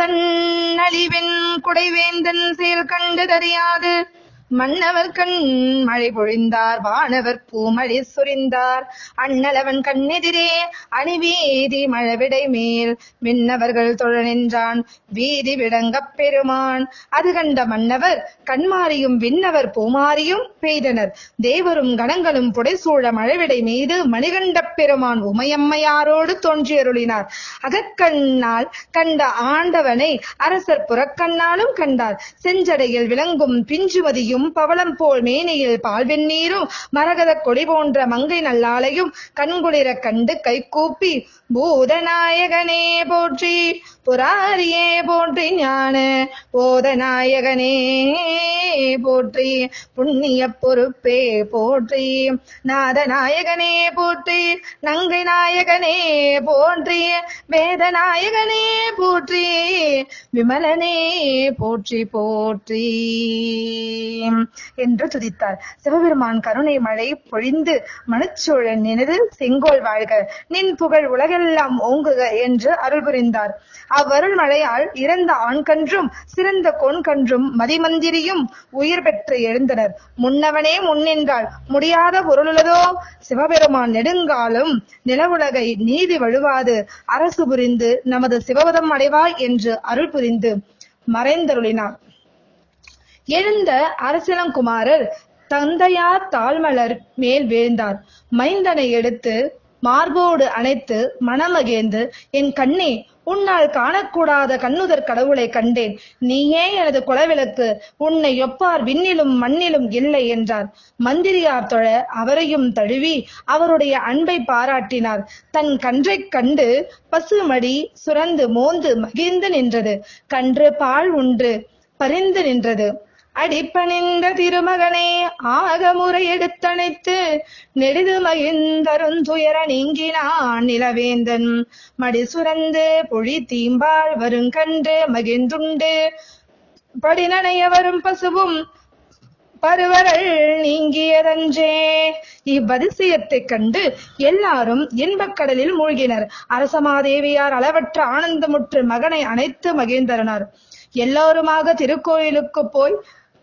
தன் அழிவென் குடைவேந்தன் செயல் கண்டு தெரியாது மன்னவர் கண் மழை பொழிந்தார் வானவர் பூமழை சுரிந்தார். அண்ணலவன் கண்ணெதிரே அணிவீதி மழவிடை மேல். விண்ணவர்கள் தொழ நின்றான் வீதி விளங்கப் பெருமான். அது கண்ட மன்னவர் கண்மாரியும் விண்ணவர் பூமாரியும் பெய்தனர். தேவரும் கணங்களும் புடைசூழ மழவிடை மீது மணிகண்ட பெருமான் உமையம்மையாரோடு தோன்றியருளினார். அகக்கண்ணால் கண்ட ஆண்டவனை அரசர் புறக்கண்ணாலும் கண்டார். செஞ்சடையில் விளங்கும் பிஞ்சுமதியும் பவளம் போல் மேனியில் பால்வெந்நீரும் மரகத கொடி போன்ற மங்கை நல்லாளையும் கண்குளிர கண்டு கை கூப்பி பூதநாயகனே போற்றி புராரியே போற்றி ஞான போதநாயகனே போற்றி புண்ணிய பொறுப்பே போற்றி நாதநாயகனே போற்றி நங்கை நாயகனே போற்றி வேதநாயகனே போற்றி விமலனே போற்றி போற்றி. என்று துதித்தார். சிவபெருமான் கருணை மழை பொழிந்து மனுச்சோழன் நினது செங்கோல் வாழ்க. நின் புகழ் உலகெல்லாம் ஓங்குக என்று அருள் புரிந்தார். அவ்வருள் மழையால் இறந்த ஆண் கன்றும் சிறந்த கொன்கன்றும் மதிமந்திரியும் உயிர் பெற்று எழுந்தனர். முன்னவனே முன்னின்றால் முடியாத பொருளுள்ளதோ? சிவபெருமான் நெடுங்காலம் நிலவுலகை நீதி வழுவாது. அரசு புரிந்து நமது சிவபதம் அடைவாய் என்று அருள் புரிந்து மறைந்தருளினார். எழுந்த அரசிளங்குமாரர் தந்தையார் தாழ்மலர் மேல் வீழ்ந்தார். மைந்தனை எடுத்து மார்போடு அணைத்து மனமகிழ்ந்து என் கண்ணே உன்னால் காணக்கூடாத கண்ணுதர் கடவுளை கண்டேன். நீயே எனது குலவிளக்கு உன்னை ஒப்பார் விண்ணிலும் மண்ணிலும் இல்லை என்றார். மந்திரியார் தொழ அவரையும் தழுவி அவருடைய அன்பை பாராட்டினார். தன் கன்றைக் கண்டு பசுமடி சுரந்து மோந்து மகிழ்ந்து நின்றது. கன்று பால் உண்டு பரிந்து நின்றது. அடிப்பணிந்த திருமகனே ஆகமுறை எடுத்தணைத்து நெடுது மகிழ்ந்தருந்துயர நீங்கினான் நிலவேந்தன். மடி சுரந்து பொழி தீம்பால் வருங்கன்று மகிழ்ந்துண்டு. படிநனைய வரும் பசுவும் பருவரள் நீங்கியதன்றே. இவ்வதிசயத்தைக் கண்டு எல்லாரும் இன்பக்கடலில் மூழ்கினர். அரசமாதேவியார் அளவற்ற ஆனந்தமுற்று மகனை அணைத்து மகிழ்ந்தனர் எல்லோருமாக திருக்கோயிலுக்கு போய்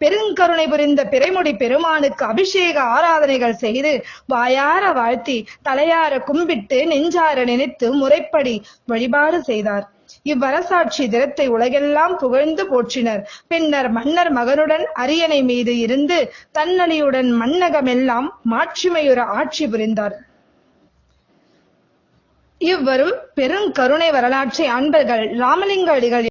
பெருங்கருணை புரிந்த பிறைமுடி பெருமானுக்கு அபிஷேக ஆராதனைகள் செய்து வாயார வாழ்த்தி தலையார கும்பிட்டு நெஞ்சார நினைத்து முறைப்படி வழிபாடு செய்தார். இவ்வரசாட்சி தினத்தை உலகெல்லாம் புகழ்ந்து போற்றினர். பின்னர் மன்னர் மகனுடன் அரியணை மீது இருந்து தன்னலியுடன் மன்னகமெல்லாம் மாட்சிமையுற ஆட்சி புரிந்தார். இவ்வரும் பெருங்கருணை வரலாற்றை அன்பர்கள் ராமலிங்க அடிகள்